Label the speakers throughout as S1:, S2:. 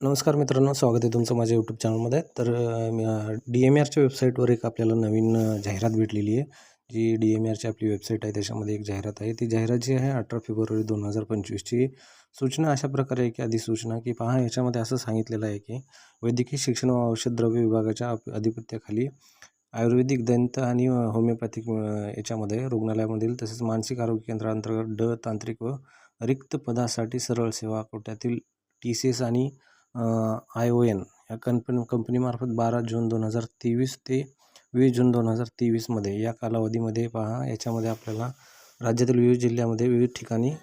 S1: नमस्कार मित्रांनो स्वागत आहे तुमचं माझ्या यूट्यूब चॅनलमध्ये तर डी एम आरच्या वेबसाईटवर एक आपल्याला नवीन जाहिरात भेटलेली आहे. जी डी एम आरची आपली वेबसाईट आहे त्याच्यामध्ये एक जाहिरात आहे. ती जाहिरात जी आहे अठरा फेब्रुवारी दोन हजार पंचवीसची सूचना अशा प्रकारे आहे की अधिसूचना की पहा याच्यामध्ये असं सांगितलेलं आहे की वैद्यकीय शिक्षण व औषध द्रव्य विभागाच्या अधिपत्याखाली आयुर्वेदिक दंत आणि होमिओपॅथिक याच्यामध्ये रुग्णालयामधील तसेच मानसिक आरोग्य केंद्रांतर्गत ड तांत्रिक व रिक्त पदासाठी सरळ सेवा कोट्यातील टी सी एस आणि आय ओ एन या कंपनी कंपनीमार्फत बारा जून दोन हजार तेवीस ते वीस जून दोन हजार तेवीसमध्ये या कालावधीमध्ये पहा याच्यामध्ये आपल्याला राज्यातील विविध जिल्ह्यामध्ये विविध ठिकाणी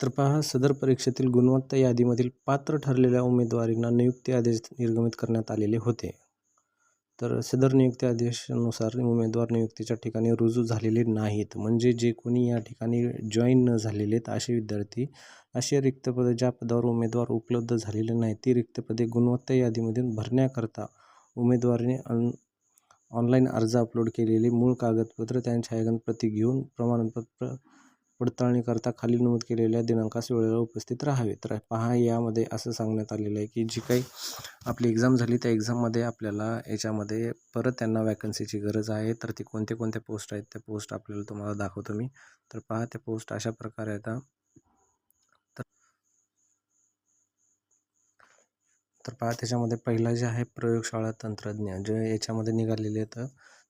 S1: तर पहा सदर परीक्षेतील गुणवत्ता यादीमधील पात्र ठरलेल्या उमेदवारींना नियुक्ती आदेश निर्गमित करण्यात आलेले होते. तर सदर नियुक्ती आदेशानुसार उमेदवार नियुक्तीच्या ठिकाणी रुजू झालेले नाहीत. म्हणजे जे कोणी या ठिकाणी जॉईन न झालेले आहेत असे विद्यार्थी असे रिक्त पदे ज्या पदावर उमेदवार उपलब्ध झालेले नाहीत ती रिक्त पदे गुणवत्ता यादीमधून भरण्याकरता उमेदवाराने ऑन ऑनलाईन अर्ज अपलोड केलेले मूळ कागदपत्र त्यांच्या छायागण प्रती घेऊन प्रमाणपत्र पडताळणी करता खाली नमूद केलेल्या दिनांकास वेळेला उपस्थित राहावे तर पहा यामध्ये असं सांगण्यात आलेलं आहे की जी काही आपली एक्झाम झाली त्या एक्झाममध्ये आपल्याला याच्यामध्ये परत त्यांना वॅकन्सीची गरज आहे. तर ती कोणते कोणते पोस्ट आहेत त्या पोस्ट आपल्याला तुम्हाला दाखवतो मी. तर पहा त्या पोस्ट अशा प्रकारे आहेत तर तर पहा त्याच्यामध्ये पहिला जे आहे प्रयोगशाळा तंत्रज्ञ जे याच्यामध्ये निघालेले आहेत.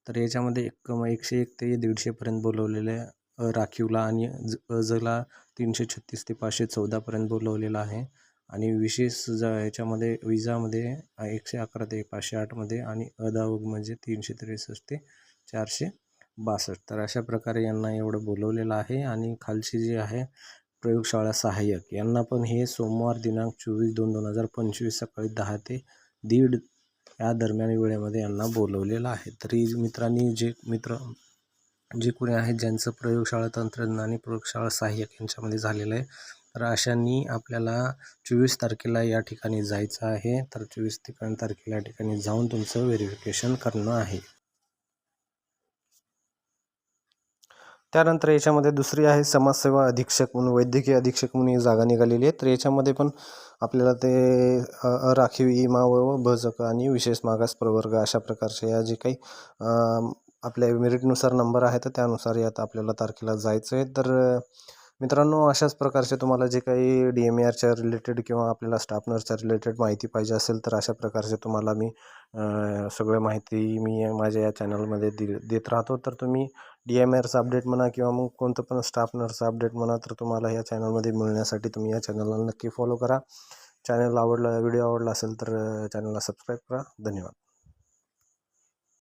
S1: तर याच्यामध्ये एक एकशे एक ते दीडशेपर्यंत बोलवलेले राखीवला आणि ज अजला तीनशे छत्तीस ते पाचशे चौदापर्यंत बोलवलेला आहे. आणि विशेष ज याच्यामध्ये विजामध्ये एकशे अकरा ते पाचशे आठमध्ये आणि अदावग म्हणजे तीनशे त्रेसष्ट ते चारशे बासष्ट. तर अशा प्रकारे यांना एवढं बोलवलेलं आहे. आणि खालची जी आहे प्रयोगशाळा सहाय्यक यांना पण हे सोमवार दिनांक चोवीस दोन दोन हजार पंचवीस सकाळी दहा ते दीड या दरम्यान वेळेमध्ये यांना बोलवलेलं आहे. तरी मित्रांनी जे मित्र जे कोणी आहेत ज्यांचं प्रयोगशाळा तंत्रज्ञान आणि प्रयोगशाळा सहाय्यक यांच्यामध्ये झालेलं आहे तर अशांनी आपल्याला चोवीस तारखेला या ठिकाणी जायचं आहे. तर चोवीस ठिकाण तारखेला या ठिकाणी जाऊन तुमचं व्हेरिफिकेशन करणं आहे. त्यानंतर याच्यामध्ये दुसरी आहे समाजसेवा अधीक्षक म्हणून वैद्यकीय अधीक्षक म्हणून ही जागा निघालेली आहे. तर याच्यामध्ये पण आपल्याला ते राखीव अराखीव इमा व भजक आणि विशेष मागास प्रवर्ग अशा प्रकारचे या जे काही आपल्या मेरिटनुसार नंबर आहे तर त्यानुसार यात आपल्याला तारखेला जायचं आहे तर मित्रांनो अशाच प्रकारचे तुम्हाला जे काही डी एम ए आरच्या रिलेटेड किंवा आपल्याला स्टाफ नर्सच्या रिलेटेड माहिती पाहिजे असेल तर अशा प्रकारचे तुम्हाला मी सगळं माहिती मी माझ्या या चॅनलमध्ये दि देत राहतो. तर तुम्ही डी एम आरचं अपडेट म्हणा किंवा मग कोणतं पण स्टाफ नर्सचं अपडेट म्हणा तर तुम्हाला या चॅनलमध्ये मिळण्यासाठी तुम्ही या चॅनलला नक्की फॉलो करा. चॅनल आवडला व्हिडिओ आवडला असेल तर चॅनलला सबस्क्राईब करा. धन्यवाद.